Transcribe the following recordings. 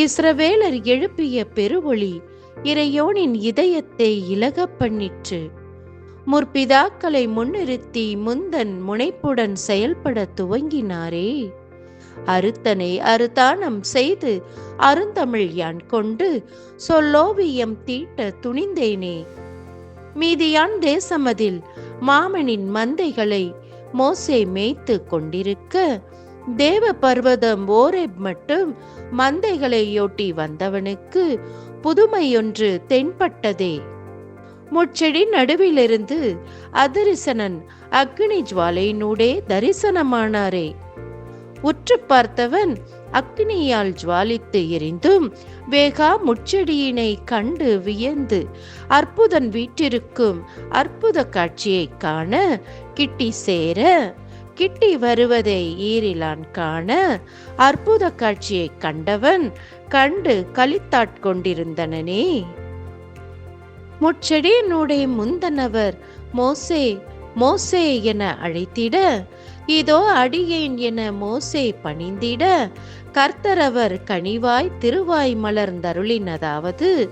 இஸ்ரவேலர் எழுப்பிய பெருவொளி இறையோனின் இதயத்தை இலகப் பண்ணிற்று முற்பிதாக்களை முன்னிறுத்தி முந்தன் முனைப்புடன் செயல்பட துவங்கினாரே. அறுத்தனை அறுதானம் செய்து அருந்தமிழ் யான் கொண்டு சொல்லோவியம் தீட்ட துணிந்தேனே. மீதியான் தேசமதில் மாமனின் மந்தைகளை மோசே மேய்த்து கொண்டிருக்க தேவ பர்வதம் ஓரேப் மட்டும் மந்தைகளையொட்டி வந்தவனுக்கு புதுமையொன்று தென்பட்டதே. முச்செடி நடுவிலிருந்து அதரிசனன் அக்னி ஜுவாலையினூடே தரிசனமானாரே. உற்று பார்த்தவன் அக்னியால் ஜுவாலித்து எரிந்தும் வேகா முச்செடியினை கண்டு வியந்து அற்புதன் வீட்டிற்கும் அற்புத காட்சியைக் காண கிட்டி சேர கிட்டி வருவதை ஈரிலான் காண அற்புத காட்சியைக் கண்டவன் கண்டு களித்தாட்கொண்டிருந்தனனே. முச்செடியினுடைய முந்தனவர் மோசே மோசே என அழைத்திட இதோ அடியேன் என மோசே பணிந்திட கர்த்தரவர் கனிவாய் திருவாய் மலர்ந்தருளினதாவது.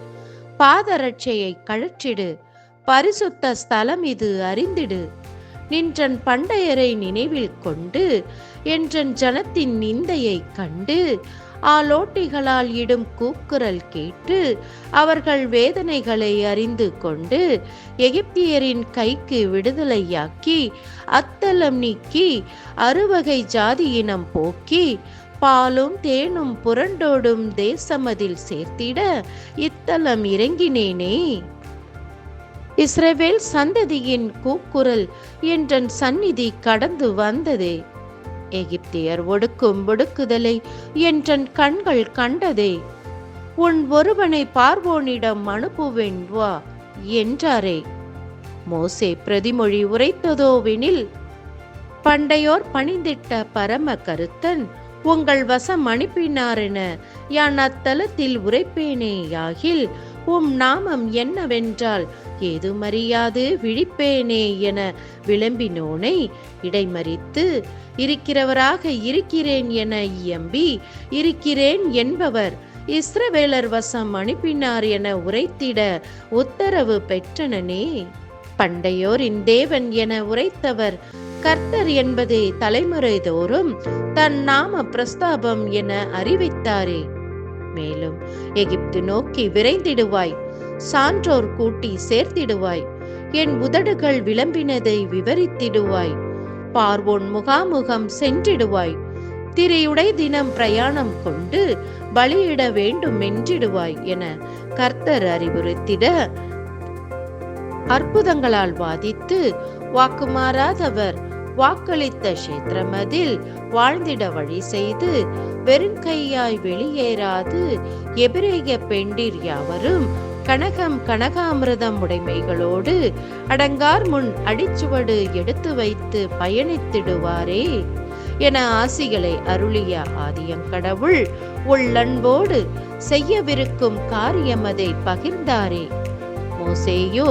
பாதரட்சையை கழற்றிடு பரிசுத்த ஸ்தலம் இது அறிந்திடு. நின்றன் பண்டையரை நினைவில் கொண்டு என்றன் ஜனத்தின் நிந்தையை கண்டு ஆலோட்டிகளால் இடும் கூக்குரல் கேட்டு அவர்கள் வேதனைகளை அறிந்து கொண்டு எகிப்தியரின் கைக்கு விடுதலையாக்கி அத்தலம் நீக்கி அறுவகை ஜாதியினம் போக்கி பாலும் தேனும் புரண்டோடும் தேசமதில் சேர்த்திட இத்தலம் இறங்கினேனே. இஸ்ரவேல் சந்ததியின் கூக்குரல் என்றன் சந்நிதி கடந்து வந்ததே. எகிப்தியர் ஒடுக்கும் ஒடுக்குதலை என்றன் கண்கள் கண்டதே. உன் ஒருவனை பார்வோனிடம் அனுப்புவேன் வா என்றாரே. மோசே பிரதிமொழி உரைத்ததோவெனில் பண்டையோர் பணிந்திட்ட பரம கருத்தன் உங்கள் வசம் அனுப்பினாரென யான் அத்தலத்தில் உரைப்பேனேயாகில் உம் நாமம் என்னவென்றால் ஏதுமறியாது விழிப்பேனே என விளம்பினோனை இடைமறித்து இருக்கிறவராக இருக்கிறேன் என இயம்பி இருக்கிறேன் என்பவர் இஸ்ரவேலர் வசம் அனுப்பினார் என உரைத்திட உத்தரவு பெற்றனனே. பண்டையோரின் தேவன் என உரைத்தவர் கர்த்தர் என்பதை தலைமுறை தோறும் தன் நாம பிரஸ்தாபம் என அறிவித்தாரே. மேலும் எகிப்து நோக்கி விரைந்திடுவாய் சான்றோர் கூட்டி சேர்த்திடுவாய் என் உதடுகள் விளம்பினதை விவரித்திடுவாய் பார்வோன் முகாமுகம் சென்றிடுவாய் திரையுடை தினம் பிரயாணம் கொண்டு பலியிட வேண்டும் என்றிடுவாய் என கர்த்தர் அறிவுறுத்திட அற்புதங்களால் வாதித்து வாக்குமாறாதவர் வாக்களித்த கஷேத்திரமதில் வாழ்ந்திட வழி செய்து வெறுங்கையாய் வெளியேறாது எபிரேய பெண்டிர் யாவரும் கனகம் கனகாமிரதம் உடைமைகளோடு அடங்கார் முன் அடிச்சுவடு எடுத்து வைத்து பயணித்திடுவாரே என ஆசிகளை அருளிய ஆதியங்கடவுள் உள்ளன்போடு செய்யவிருக்கும் காரியமதை பகிர்ந்தாரே. மோசேயோ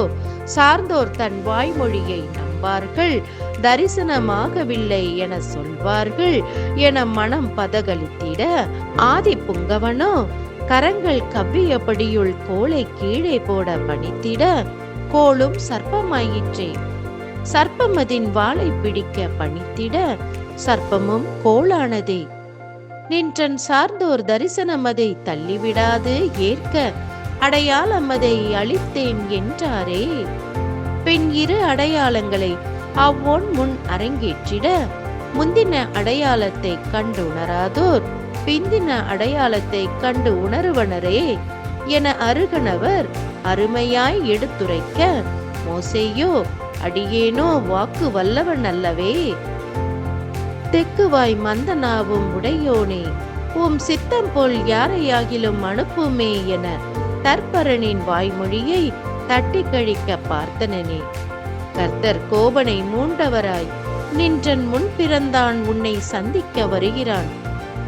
சார்ந்தோர் தன் வாய்மொழியை நம்பார்கள். தரிசனமாகவில்லை என சொல்வார்கள். என மனம் பதகலித்திட ஆதி புங்கவனோ கரங்கள் கவ்வியபடியுள் கோலை கீழே போட பணித்திட கோளும் சர்ப்பமாயிற்றே. சர்ப்பமதின் வாளை பிடிக்க பணித்திட சர்ப்பமும் கோளானதே. நின்றன் சார்ந்தோர் தரிசனமதை தள்ளிவிடாது ஏற்க அடையாளமதை அளித்தேன் என்றாரே. பின் இரு அடையாளங்களை அவ்வோன் முன் அரங்கேற்றிட முந்தின அடையாளத்தை கண்டு உணராதோர் பிந்தின அடையாளத்தை கண்டு உணருவனரே என அருகனவர் அருமையாய் எடுத்துரைக்க மோசேயோ அடியேனோ வாக்கு வல்லவன் அல்லவே. தெக்குவாய் மந்தனாவும் உடையோனே உம் சித்தம் போல் யாரையாகிலும் அனுப்புமே என தற்பரனின் வாய்மொழியை தட்டி கழிக்க பார்த்தனனே. கர்த்தர் கோபனை மூண்டவராய். நின்றன் முன் பிறந்தான் உன்னை சந்திக்க வருகிறான்.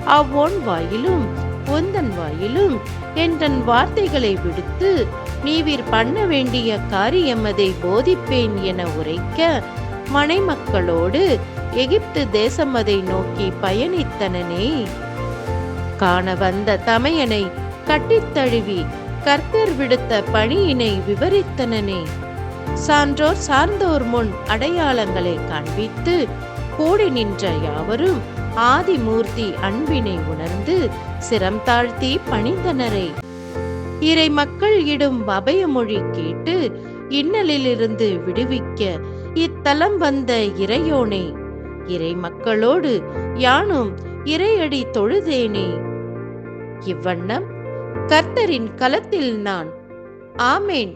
அவ்வோன் வாயிலும் உந்தன் வாயிலும் என்றன் வார்த்தைகளை விடுத்து நீவிர் பண்ண வேண்டிய காரியம் அதை போதிப்பேன் என உரைக்க மனைமக்களோடு எகிப்து தேசம் அதை நோக்கி பயணித்தனனே. காண வந்த தமையனை கட்டித்தழுவி கர்த்தர் விடுத்த பணியினை விவரித்தனனே. சான்றோர் சார்ந்தோர் முன் அடையாளங்களை காண்பித்து கூடி நின்ற யாவரும் ஆதிமூர்த்தி அன்பினை உணர்ந்து சிரம் தாழ்த்தி பணிந்தனரே. இறை மக்கள் இடும் அபயமொழி கேட்டு இன்னலிலிருந்து விடுவிக்க இத்தலம் வந்த இறையோனே. இறை மக்களோடு யானும் இறையடி தொழுதேனே. இவ்வண்ணம் கர்த்தரின் கலத்தில் நான். ஆமேன்.